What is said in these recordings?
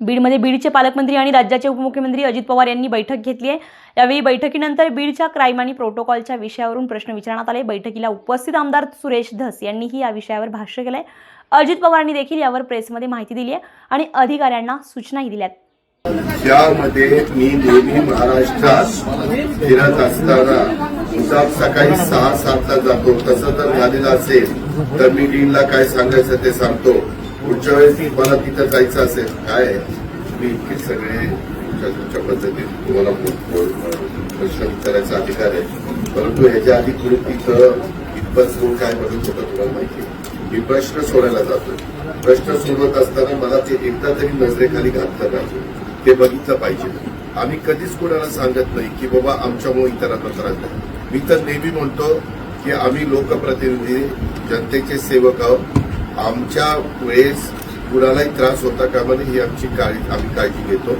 बीडमध्ये बीडचे पालकमंत्री आणि राज्याचे उपमुख्यमंत्री अजित पवार यांनी बैठक घेतली आहे. यावेळी बैठकीनंतर बीडच्या क्राईम आणि प्रोटोकॉलच्या विषयावरून प्रश्न विचारण्यात आले. बैठकीला उपस्थित आमदार सुरेश धस यांनीही या विषयावर भाष्य केलंय. अजित पवारांनी देखील यावर प्रेसमध्ये माहिती दिली आहे आणि अधिकाऱ्यांना सूचनाही दिल्यात त्यामध्ये मी नेहमी महाराष्ट्रात फिरत असताना सकाळी सहा सातला जातो. तसं जर झालेलं असेल तर मी डीनला काय सांगायचं ते सांगतो. पुढच्या वेळेस मला तिथं जायचं असेल काय आहे? मी इतके सगळे तुमच्या तुमच्या पद्धतीने तुम्हाला प्रश्न विचारायचा अधिकार आहे. परंतु ह्याच्या आधी कुणी तिथं इतपत सोड काय बघत होतं तुम्हाला माहिती आहे? मी प्रश्न सोडायला जातोय. प्रश्न सोडवत असताना मला ते एकदा तरी नजरेखाली घातलं पाहिजे. ते बघितलं पाहिजे. आम्ही कधीच कोणाला सांगत नाही की बाबा आमच्यामुळे इतरांना त्रास नाही मी तर नेहमी म्हणतो की आम्ही लोकप्रतिनिधी जनतेचे सेवक आहोत. आमच्या वेळेस कुणालाही त्रास होता कामा नये ही आमची काळजी आम्ही काळजी घेतो.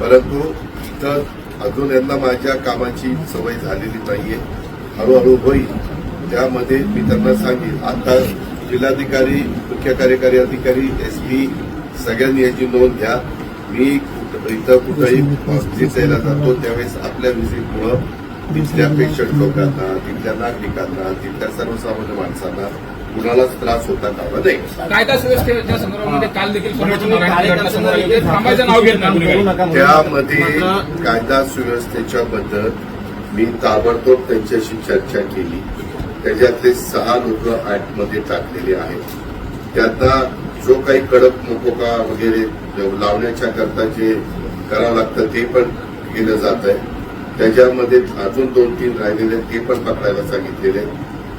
परंतु इथं अजून यांना माझ्या कामाची सवय झालेली नाहीये. हळूहळू होईल. त्यामध्ये मी त्यांना सांगेन. आता जिल्हाधिकारी मुख्य कार्यकारी अधिकारी एस पी सगळ्यांनी याची नोंद घ्या. मी इथं कुठंही व्हिजिट द्यायला जातो त्यावेळेस आपल्या व्हिजिटमुळं तिथल्या पेशंट लोकांना तिथल्या नागरिकांना तिथल्या सर्वसामान्य माणसांना कुणालाच त्रास होता कामा नये. कायदा सुव्यवस्थेच्या संदर्भामध्ये काल देखील. थांबायचं नाव घेत नाही. त्यामध्ये कायदा सुव्यवस्थेच्या बद्दल मी ताबडतोब त्यांच्याशी चर्चा केली. त्याच्यातले सहा लोक ऍक्टमध्ये टाकलेले आहेत. त्यांना जो काही कडक मोकोका वगैरे लावण्याच्या करता जे करावं लागतं ते पण केलं जात आहे त्याच्यामध्ये अजून दोन तीन राहिलेले ते पण पकडायला सांगितलेले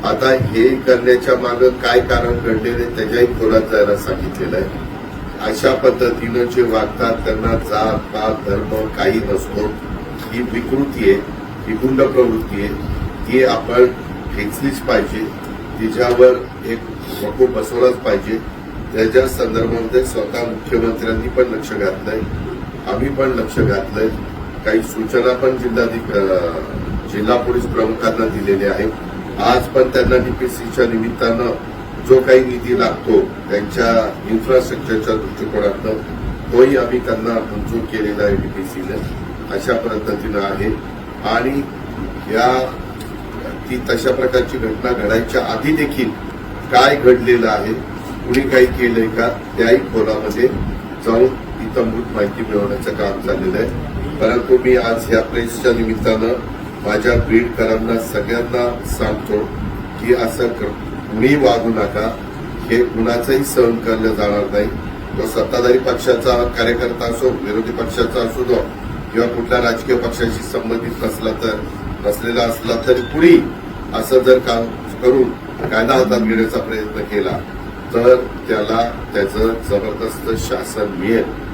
आता हे करण्याच्या मागे काय कारण घडलेले त्याच्याही खोलात जायला सांगितलेलं आहे. अशा पद्धतीनं जे वागतात त्यांना जात पात धर्म काही नसतो. ही विकृती आहे ही गुंड प्रवृत्ती आहे. ती आपण खेचलीच पाहिजे. तिच्यावर एक मको बसवलाच पाहिजे. त्याच्या संदर्भामध्ये स्वतः मुख्यमंत्र्यांनी पण लक्ष घातलंय आम्ही पण लक्ष घातलंय. काही सूचना पण जिल्हाधिक जिल्हा पोलीस प्रमुखांना दिलेल्या आहेत. आज पण त्यांना डीपीसीच्या निमित्तानं जो काही निधी लागतो त्यांच्या इन्फ्रास्ट्रक्चरच्या दृष्टिकोनातनं तोही आम्ही त्यांना मंजूर केलेला आहे डीपीसीनं अशा पद्धतीनं आहे. आणि या ती तशा प्रकारची घटना घडायच्या आधी देखील काय घडलेलं आहे कुणी काही केलंय का त्याही खोलामध्ये जाऊन इतंभूत माहिती मिळवण्याचं काम चाललेलं आहे. परंतु मी आज ह्या प्रेसच्या निमित्तानं माझ्या बीडकरांना सगळ्यांना सांगतो की असं कुणी वागू नका. हे कुणाचंही सहन केलं जाणार नाही. तो सत्ताधारी पक्षाचा कार्यकर्ता असो विरोधी पक्षाचा असू दो किंवा कुठल्या राजकीय पक्षाशी संबंधित नसला तर नसलेला असला तरी कुणी असं जर काम करून कायदा हातात घेण्याचा प्रयत्न केला तर त्याला त्याचं जबरदस्त शासन मिळेल.